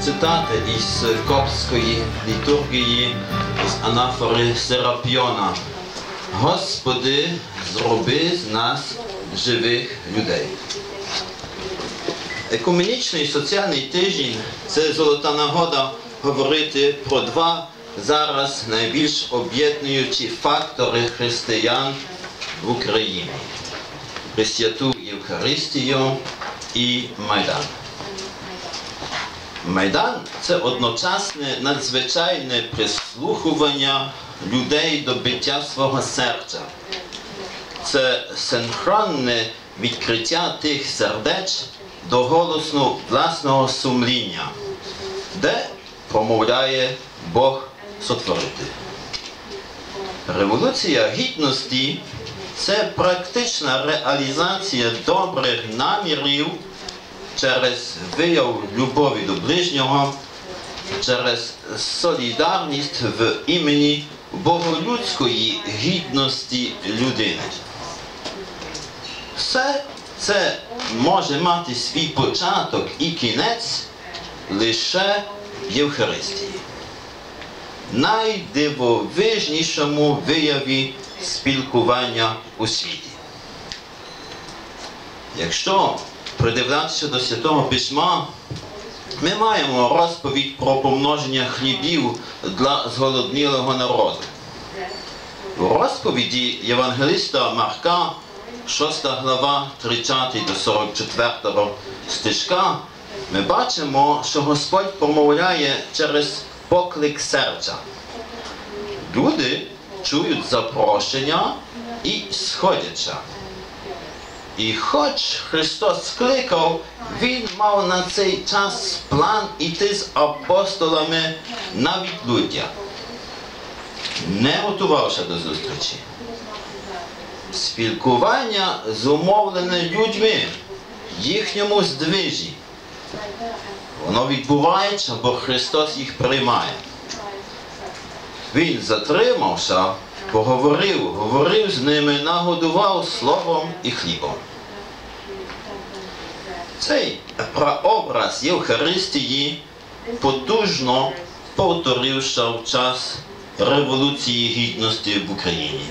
цитати із коптської літургії з анафори Серапіона. Господи, зроби з нас живих людей. Екуменічний соціальний тиждень це золота нагода говорити про два зараз найбільш об'єднуючі фактори християн в Україні Пресвяту Євхаристію і Майдан. Майдан це одночасне надзвичайне прислухування людей до биття свого серця. Це синхронне відкриття тих сердеч до голосу власного сумління, де промовляє Бог сотворити. Революція гідності це практична реалізація добрих намірів через вияв любові до ближнього, через солідарність в імені боголюдської гідності людини. Все це може мати свій початок і кінець лише в Євхаристії, найдивовижнішому вияві спілкування у світі. Якщо придивлятися до Святого Письма, ми маємо розповідь про помноження хлібів для зголоднілого народу. У розповіді Євангелиста Марка, 6 глава, 30 до 44 стишка, ми бачимо, що Господь промовляє через поклик серця. Люди чують запрошення і сходяться. І хоч Христос скликав, Він мав на цей час план іти з апостолами на відлюддя, не готувався до зустрічі. Спілкування зумовлене людьми, їхньому здвижі. Воно відбувається, бо Христос їх приймає. Він затримався, поговорив, говорив з ними, нагодував словом і хлібом. Цей прообраз Євхаристії потужно повторився в час Революції Гідності в Україні.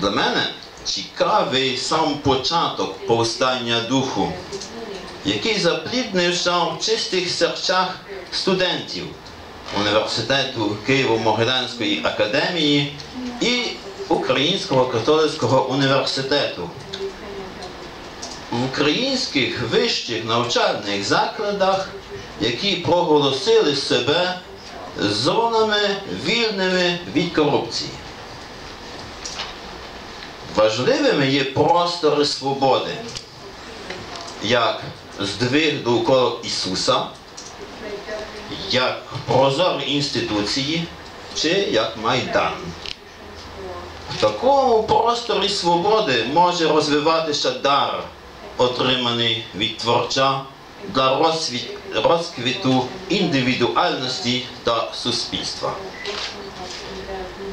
Для мене цікавий сам початок повстання духу, який запліднився в чистих серцях студентів університету Києво-Могилянської академії і Українського католицького університету. В українських вищих навчальних закладах, які проголосили себе зонами вільними від корупції. Важливими є простори свободи, як здвиг довкола Ісуса, як прозорі інституції чи як Майдан. В такому просторі свободи може розвиватися дар, отриманий від творця для розквіту індивідуальності та суспільства.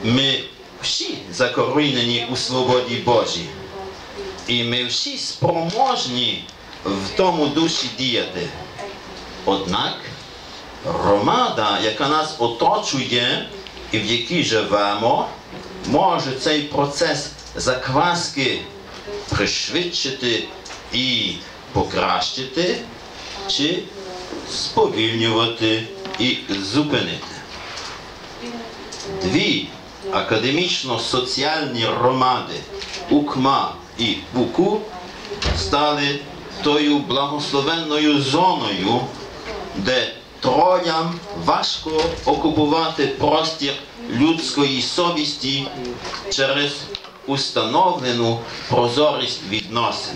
Ми всі закорінені у свободі Божій. І ми всі спроможні в тому душі діяти. Однак громада, яка нас оточує і в якій живемо, може цей процес закваски пришвидшити і покращити, чи сповільнювати і зупинити. Дві академічно-соціальні громади УКМА і УКУ стали тою благословенною зоною, де троям важко окупувати простір людської совісті через установлену прозорість відносин.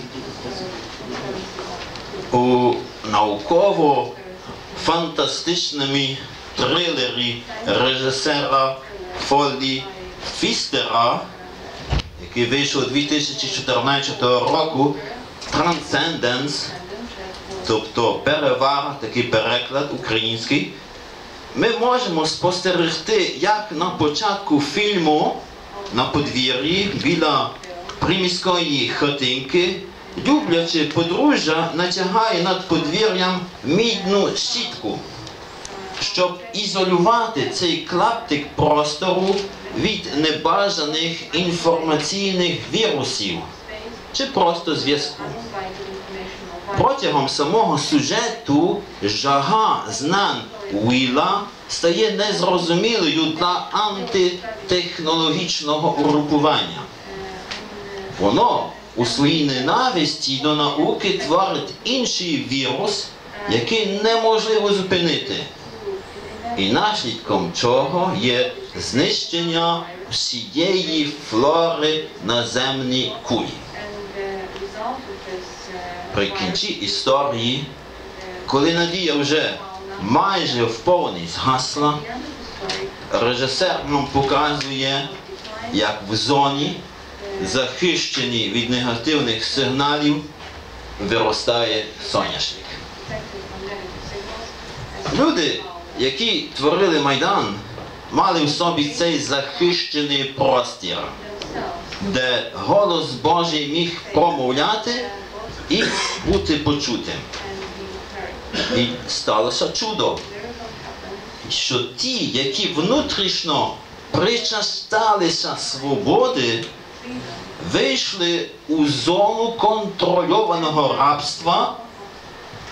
У науково-фантастичному трилері режисера Фолі Фістера, який вийшов 2014 року, Transcendence, тобто перевага, такий переклад український, ми можемо спостерегти, як на початку фільму на подвір'ї біля приміської хатинки любляче подружжя натягає над подвір'ям мідну щітку, щоб ізолювати цей клаптик простору від небажаних інформаційних вірусів чи просто зв'язку. Протягом самого сюжету жага знань Уіла стає незрозумілою для антитехнологічного угрупування. Воно у своїй ненависті до науки творить інший вірус, який неможливо зупинити. І наслідком чого є знищення всієї флори на земній кулі. При кінці історії, коли надія вже майже в повній згасла, режисер нам показує, як в зоні, захищеній від негативних сигналів, виростає соняшник. Люди, які творили Майдан, мали в собі цей захищений простір, де голос Божий міг промовляти і бути почутим. І сталося чудо, що ті, які внутрішньо причасталися свободи, вийшли у зону контрольованого рабства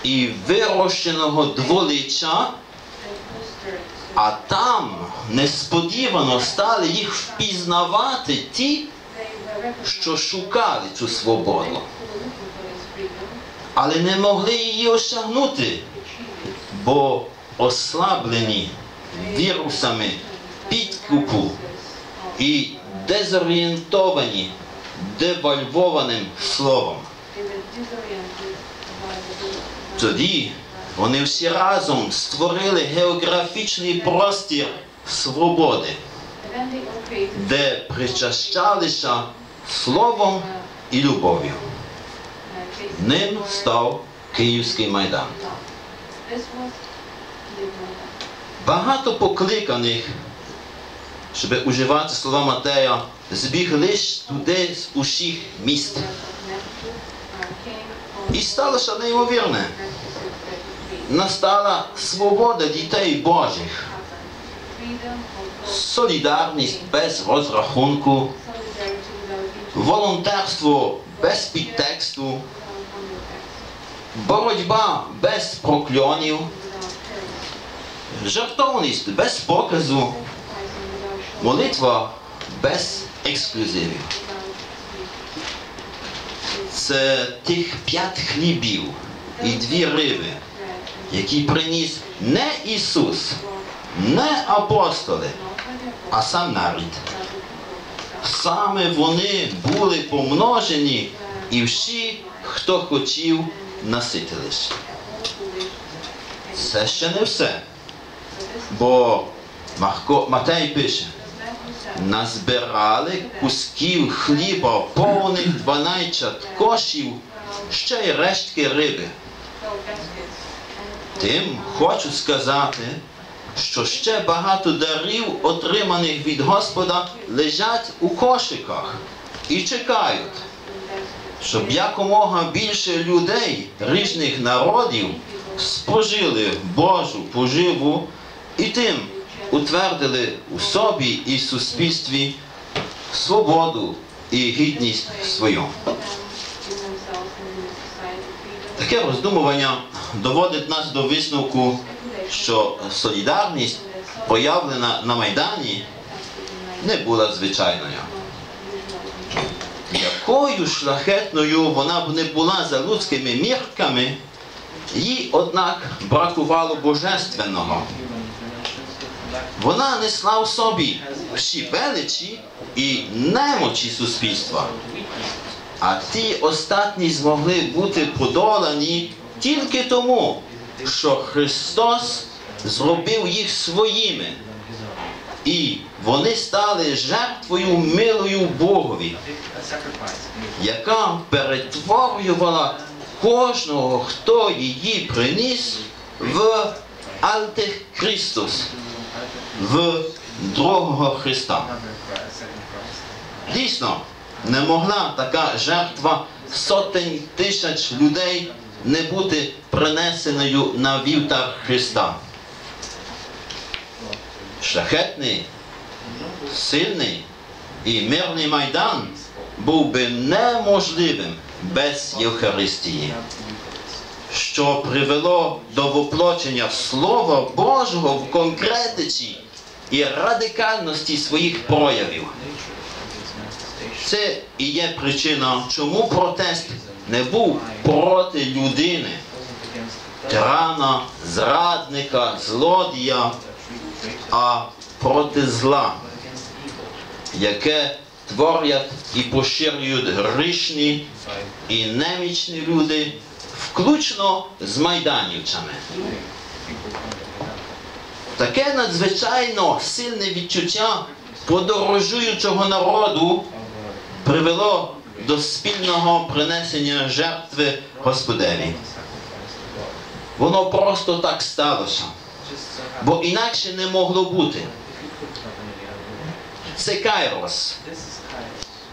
і вирощеного дволича, а там несподівано стали їх впізнавати ті, що шукали цю свободу, але не могли її осягнути, бо ослаблені вірусами підкупу і дезорієнтовані девальвованим словом. Тоді вони всі разом створили географічний простір свободи, де причащалися словом і любов'ю. Ним став Київський майдан. Багато покликаних, щоб уживати слова Матея, збігли ж туди з усіх міст. І сталося неймовірне. Настала свобода дітей Божих, солідарність без розрахунку, волонтерство без підтексту, боротьба без прокльонів, жертовність без показу, молитва без ексклюзивів. Це тих п'ять хлібів і дві риби, які приніс не Ісус, не апостоли, а сам народ. Саме вони були помножені, і всі, хто хотів, наситились. Це ще не все. Бо Марко, Матей пише, назбирали кусків хліба повних 12 кошів, ще й рештки риби. Тим хочу сказати, що ще багато дарів, отриманих від Господа, лежать у кошиках і чекають, щоб якомога більше людей різних народів спожили Божу поживу і тим утвердили у собі і суспільстві свободу і гідність свою. Таке роздумування доводить нас до висновку, що солідарність, проявлена на Майдані, не була звичайною. Якою шлахетною вона б не була за людськими мірками, їй, однак, бракувало божественного. Вона несла в собі всі величі і немочі суспільства. А ті остатні змогли бути подолані тільки тому, що Христос зробив їх своїми. І вони стали жертвою милою Богові, яка перетворювала кожного, хто її приніс в Антихристос, в другого Христа. Дійсно, не могла така жертва сотень тисяч людей не бути принесеною на вівтар Христа. Шляхетний, сильний і мирний майдан був би неможливим без Євхаристії, що привело до воплочення Слова Божого в конкретиці і радикальності своїх проявів. Це і є причина, чому протест не був проти людини, тирана, зрадника, злодія, а проти зла, яке творять і поширюють грішні і немічні люди, включно з майданівцями. Таке надзвичайно сильне відчуття подорожуючого народу привело до спільного принесення жертви Господеві. Воно просто так сталося, бо інакше не могло бути. Це Кайрос,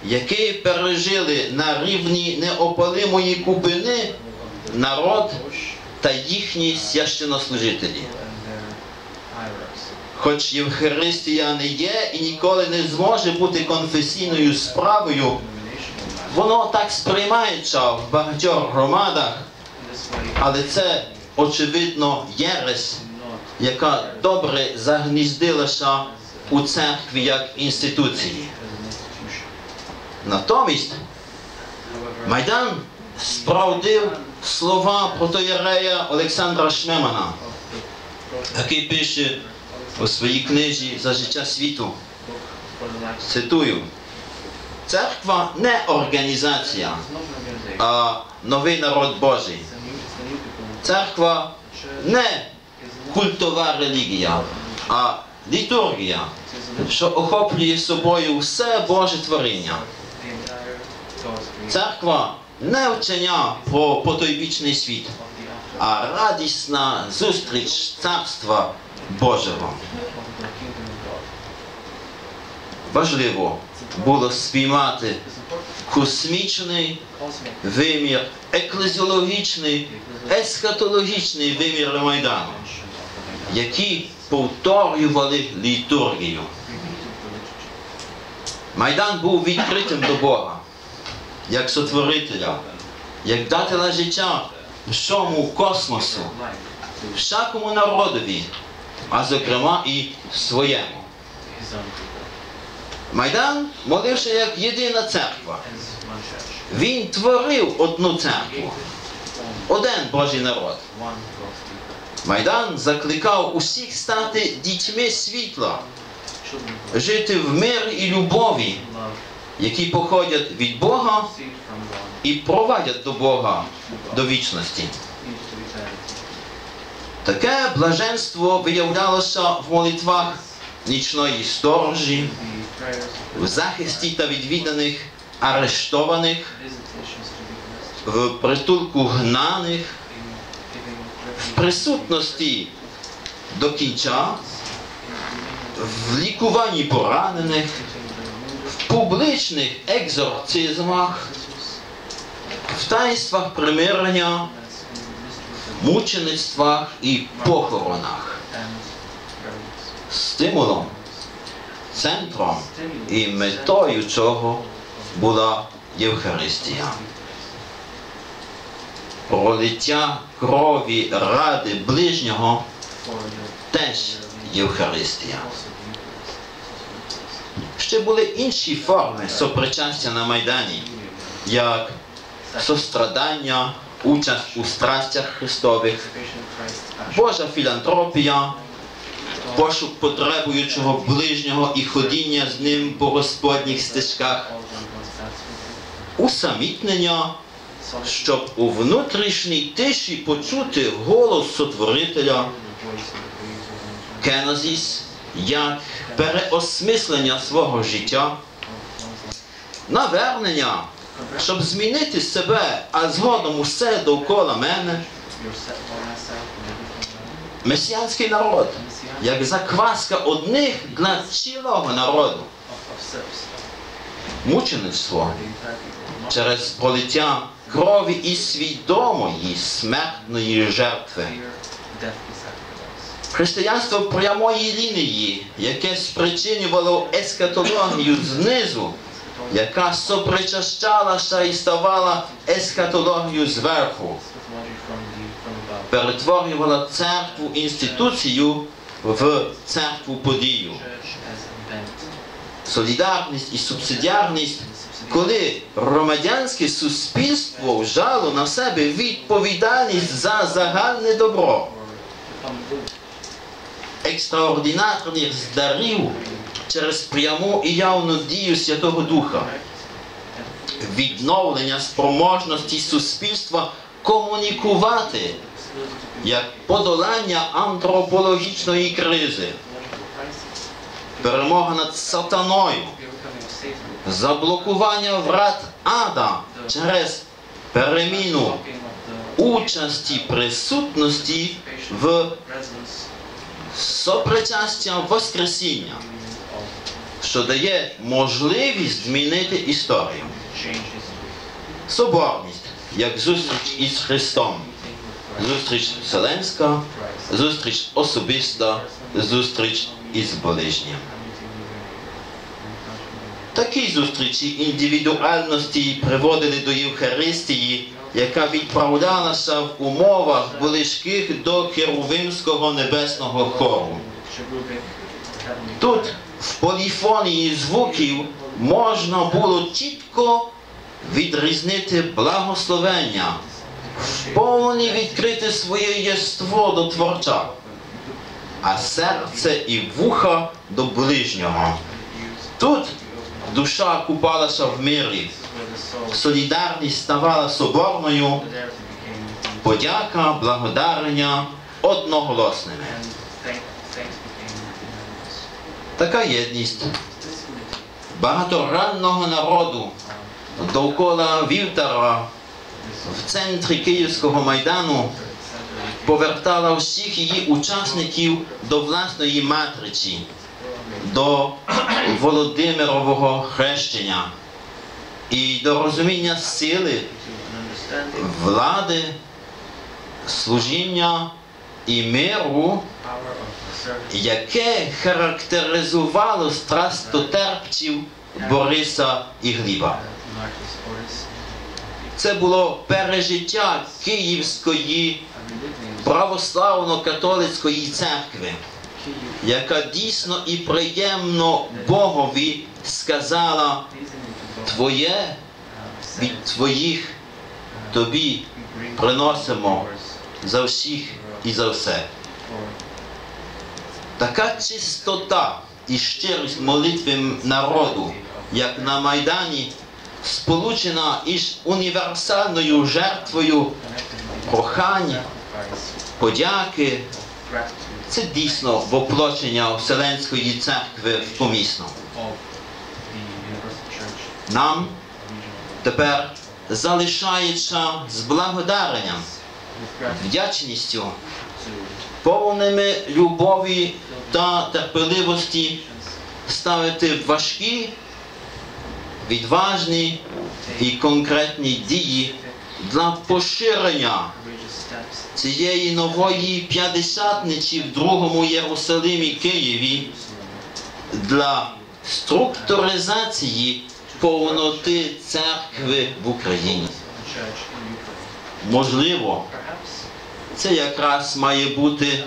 який пережили на рівні неопалимої купини народ та їхні священнослужителі. Хоч Євхаристія не є і ніколи не зможе бути конфесійною справою, воно так сприймається в багатьох громадах, але це, очевидно, єресь, яка добре загніздилася у церкві як інституції. Натомість Майдан справдив слова протоєрея Олександра Шмемана, який пише у своїй книжі за життя світу. Цитую. Церква не організація, а новий народ Божий. Церква не культова релігія, а літургія, що охоплює собою все Боже творіння. Церква не вчення про потойбічний світ, а радісна зустріч царства Божого. Важливо було спіймати космічний вимір, еклезіологічний, есхатологічний вимір Майдану, які повторювали літургію. Майдан був відкритим до Бога, як сотворителя, як дателя життя всьому космосу, всякому народові, а зокрема і своєму. Майдан молився як єдина церква. Він творив одну церкву, один Божий народ. Майдан закликав усіх стати дітьми світла, жити в мирі і любові, які походять від Бога і провадять до Бога до вічності. Таке блаженство виявлялося в молитвах нічної сторожі, в захисті та відвіданих арештованих, в притулку гнаних, в присутності до кінця, в лікуванні поранених, в публічних екзорцизмах, в таїнствах примирення, мучеництвах і похоронах. Стимулом, центром і метою чого була Євхаристія. Пролиття крові ради ближнього теж Євхаристія. Ще були інші форми сопричастя на Майдані, як сострадання, участь у страстях Христових, Божа філантропія, пошук потребуючого ближнього і ходіння з ним по Господніх стежках, усамітнення, щоб у внутрішній тиші почути голос Сотворителя, кенозіс, як переосмислення свого життя, навернення, щоб змінити себе, а згодом усе довкола мене, месіанський народ, як закваска одних для цілого народу. мучеництво через пролиття крові і свідомої смертної жертви. Християнство прямої лінії, яке спричинювало ескатологію знизу, яка сопричащалася і ставала ескатологію зверху, перетворювала церкву інституцію в церкву подію. Солідарність і субсидіарність, коли громадянське суспільство вжало на себе відповідальність за загальне добро екстраординарних дарів через пряму і явну дію Святого Духа, відновлення спроможності суспільства комунікувати як подолання антропологічної кризи, перемога над сатаною, заблокування врат ада через переміну участі присутності в сопричастя Воскресіння, що дає можливість змінити історію. Соборність як зустріч із Христом, зустріч вселенська, зустріч особиста, зустріч із ближнім. Такі зустрічі індивідуальності приводили до Євхаристії, яка відправлялася в умовах близьких до Херувимського небесного хору. Тут, в поліфонії звуків, можна було чітко відрізнити благословення, повні відкрити своє єство до Творця, а серце і вуха до ближнього. Тут душа купалася в мирі, солідарність ставала соборною, подяка, благодарення одноголосними. Така єдність багаторанного народу довкола вівтара в центрі Київського майдану повертала всіх її учасників до власної матричі, до Володимирового хрещення і до розуміння сили, влади, служіння і миру, яке характеризувало страстотерпців Бориса і Гліба. Це було пережиття Київської православно-католицької церкви, яка дійсно і приємно Богові сказала Твоє від Твоїх тобі приносимо за всіх і за все. Така чистота і щирість молитви народу, як на Майдані, сполучена із універсальною жертвою прохання, подяки, це дійсно воплочення Вселенської церкви в помісному. Нам тепер залишається з благодаренням, вдячністю, повними любові та терпеливості ставити важкі, відважні і конкретні дії для поширення цієї нової п'ятдесятниці в другому Єрусалимі Києві для структуризації повноти церкви в Україні. Можливо, це якраз має бути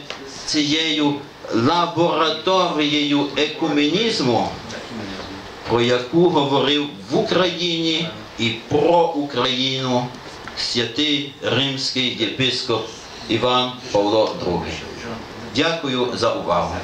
цією лабораторією екуменізму, про яку говорив в Україні і про Україну святий римський єпископ Іван Павло II. Дякую за увагу.